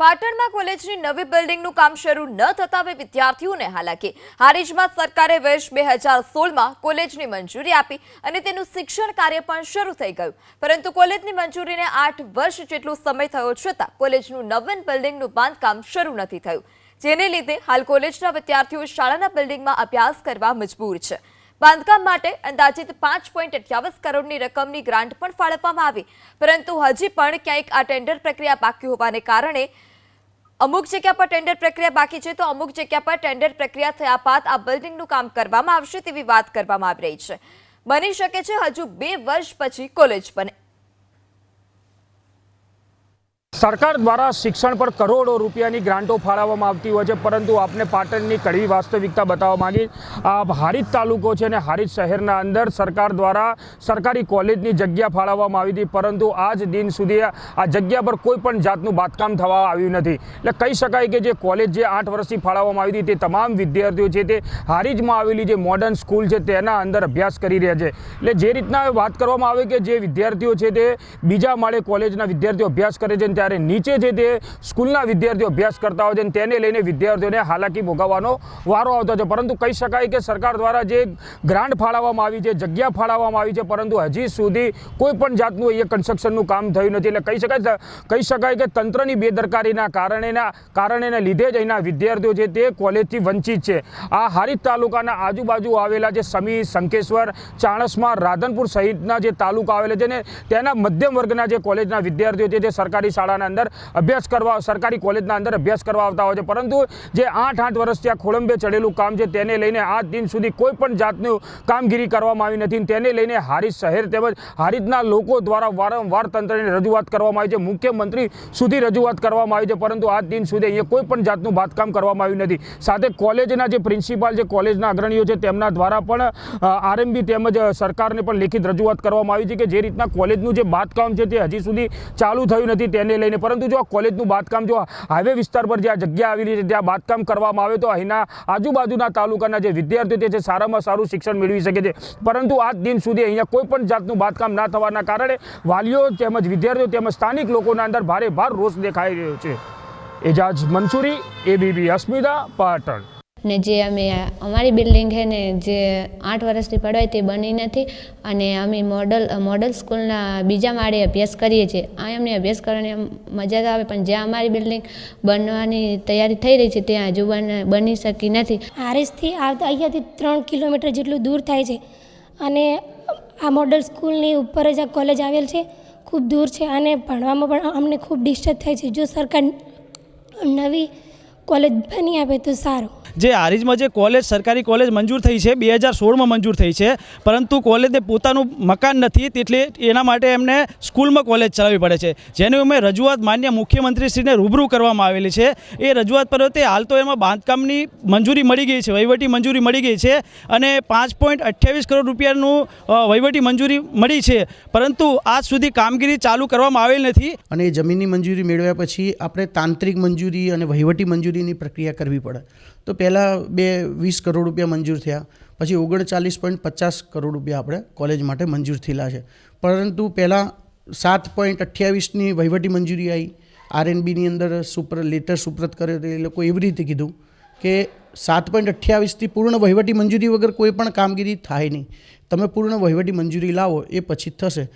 પાટણમાં કોલેજની નવી બિલ્ડિંગનું કામ શરૂ ન થતા હવે વિદ્યાર્થીઓને હાલાકી. હારીજમાં સરકારે વર્ષ બે હજાર સોળમાં કોલેજની મંજૂરી આપી અને તેનું શિક્ષણ કાર્ય પણ શરૂ થઈ ગયું. પરંતુ કોલેજની મંજૂરીને આઠ વર્ષ જેટલો સમય થયો છતાં કોલેજનું નવીન બિલ્ડિંગનું બાંધકામ શરૂ નથી થયું. જેને લીધે હાલ કોલેજના વિદ્યાર્થીઓ શાળાના બિલ્ડિંગમાં અભ્યાસ કરવા મજબૂર છે. બાંધકામ માટે અંદાજિત પાંચ પોઈન્ટ અઠ્યાવીસ કરોડની રકમની ગ્રાન્ટ પણ ફાળવવામાં આવી. પરંતુ હજી પણ ક્યાંક આ ટેન્ડર પ્રક્રિયા બાકી હોવાને કારણે અમુક જગ્યા પર ટેન્ડર પ્રક્રિયા બાકી છે તો અમુક જગ્યા પર ટેન્ડર પ્રક્રિયા થયા બાદ આ બિલ્ડિંગનું કામ કરવામાં આવશે તેવી વાત કરવામાં આવી રહી છે. બની શકે છે હજુ બે વર્ષ પછી કોલેજ બને. સરકાર દ્વારા શિક્ષણ પર કરોડો રૂપિયાની ગ્રાન્ટો ફાળવવામાં આવતી હોય છે, પરંતુ આપને પાટણની કડવી વાસ્તવિકતા બતાવવા માંગી આ હારીજ તાલુકો છે અને હારીજ શહેરના અંદર સરકાર દ્વારા સરકારી કોલેજની જગ્યા ફાળવવામાં આવી હતી, પરંતુ આજ દિન સુધી આ જગ્યા પર કોઈ પણ જાતનું બાંધકામ થવા આવ્યું નથી. એટલે કહી શકાય કે જે કોલેજ જે આઠ વર્ષથી ફાળવવામાં આવી હતી, તે તમામ વિદ્યાર્થીઓ છે તે હારીજમાં આવેલી જે મોડર્ન સ્કૂલ છે તેના અંદર અભ્યાસ કરી રહ્યા છે. એટલે જે રીતના વાત કરવામાં આવે કે જે વિદ્યાર્થીઓ છે તે બીજા માળે કોલેજના વિદ્યાર્થીઓ અભ્યાસ કરે છે ને ત્યારે નીચે જે તે સ્કૂલના વિદ્યાર્થીઓ અભ્યાસ કરતા હોય છે અને તેને લઈને વિદ્યાર્થીઓને હાલાકી ભોગાવવાનો વારો આવતો છે. પરંતુ કહી શકાય કે સરકાર દ્વારા જે ગ્રાન્ટ ફાળવવામાં આવી છે, જગ્યા ફાળવવામાં આવી છે, પરંતુ હજી સુધી કોઈ પણ જાતનું અહીંયા કન્સ્ટ્રક્શનનું કામ થયું નથી. એટલે કહી શકાય કહી શકાય કે તંત્રની બેદરકારીના કારણેના, કારણેને લીધે જ અહીંના વિદ્યાર્થીઓ છે તે કોલેજથી વંચિત છે. આ હારીજ તાલુકાના આજુબાજુ આવેલા જે સમી, શંકેશ્વર, ચાણસ્મા, રાધનપુર સહિતના જે તાલુકા આવેલા છે ને તેના મધ્યમ વર્ગના જે કોલેજના વિદ્યાર્થીઓ છે, જે સરકારી શાળાના અંદર અભ્યાસ કરવા, સરકારી કોલેજના અંદર અભ્યાસ કરવા આવતા હોય છે. પરંતુ જે આઠ આઠ વર્ષથી આ ખોળંબે ચડેલું કામ છે, તેને લઈને આજ દિન સુધી કોઈ પણ જાતનું કામગીરી કરવામાં આવી નથી. તેને લઈને હારીજ શહેર તેમજ હારીજના લોકો દ્વારા વારંવાર તંત્રને રજૂઆત કરવામાં આવી છે. મુખ્યમંત્રી સુધી રજૂઆત કરવામાં આવી છે, પરંતુ આજ દિન સુધી અહીંયા કોઈ પણ જાતનું બાંધકામ કરવામાં આવ્યું નથી. સાથે કોલેજના જે પ્રિન્સિપાલ જે કોલેજના અગ્રણીઓ છે, તેમના દ્વારા પણ આરએમબી તેમજ સરકારને પણ લેખિત રજૂઆત કરવામાં આવી છે કે જે રીતના કોલેજનું જે બાંધકામ છે, તે હજી સુધી ચાલુ થયું નથી. તેને લઈને પરંતુ જો કોલેજનું બાંધકામ, જો હાઈવે વિસ્તાર પર જે આ જગ્યા આવેલી છે ત્યાં બાંધકામ કરવામાં આવે, તો અહીંના આજુબાજુના તાલુકાના જે વિદ્યાર્થીઓ તે છે સારામાં સારું શિક્ષણ મેળવી શકે છે. પરંતુ આજ દિન સુધી અહીંયા કોઈ પણ જાતનું બાંધકામ ના થવાના કારણે વાલીઓ તેમજ વિદ્યાર્થીઓ તેમજ સ્થાનિક લોકોના અંદર ભારે ભાર રોષ દેખાઈ રહ્યો છે. એજાજ મંસૂરી એબીબી અસ્મિતા, પાટણ. ને જે અમે અમારી બિલ્ડિંગ છે ને જે આઠ વર્ષથી પડવાય તે બની નથી અને અમે મોડલ મોડલ સ્કૂલના બીજા માળે અભ્યાસ કરીએ છીએ. આ અમને અભ્યાસ કરવાની મજા તો આવે, પણ જ્યાં અમારી બિલ્ડિંગ બનવાની તૈયારી થઈ રહી છે, ત્યાં હજુ બન શકી નથી. આરએસથી આવતા અહીંયાથી ત્રણ કિલોમીટર જેટલું દૂર થાય છે અને આ મોડલ સ્કૂલની ઉપર જ આ કોલેજ આવેલ છે. ખૂબ દૂર છે અને ભણવામાં પણ અમને ખૂબ ડિસ્ટર્બ થાય છે. જો સરકાર નવી કોલેજ બની આપે તો સારું. જે હારીજમાં જે કોલેજ, સરકારી કોલેજ મંજૂર થઈ છે, બે હજાર સોળમાં મંજૂર થઈ છે, પરંતુ કોલેજે પોતાનું મકાન નથી એટલે એના માટે એમને સ્કૂલમાં કોલેજ ચલાવવી પડે છે. જેની અમે રજૂઆત માન્ય મુખ્યમંત્રીશ્રીને રૂબરૂ કરવામાં આવેલી છે. એ રજૂઆત પર તે હાલ તો એમાં બાંધકામની મંજૂરી મળી ગઈ છે, વહીવટી મંજૂરી મળી ગઈ છે અને પાંચ પોઈન્ટ અઠ્યાવીસ કરોડ રૂપિયાનું વહીવટી મંજૂરી મળી છે. પરંતુ આજ સુધી કામગીરી ચાલુ કરવામાં આવેલ નથી. અને જમીનની મંજૂરી મેળવ્યા પછી આપણે તાંત્રિક મંજૂરી અને વહીવટી મંજૂરીની પ્રક્રિયા કરવી પડે. તો પહેલાં બે વીસ કરોડ રૂપિયા મંજૂર થયા. પછી ઓગણચાલીસ પોઈન્ટ પચાસ કરોડ રૂપિયા આપણે કોલેજ માટે મંજૂર થયેલા છે. પરંતુ પહેલાં સાત પોઈન્ટ અઠ્યાવીસની વહીવટી મંજૂરી આવી. આરએનબીની અંદર સુપ્ર, લેટર સુપ્રત કરે તો એ લોકો એવી રીતે કીધું કે સાત પોઈન્ટ અઠ્યાવીસથી પૂર્ણ વહીવટી મંજૂરી વગર કોઈ પણ કામગીરી થાય નહીં. તમે પૂર્ણ વહીવટી મંજૂરી લાવો, એ પછી થશે.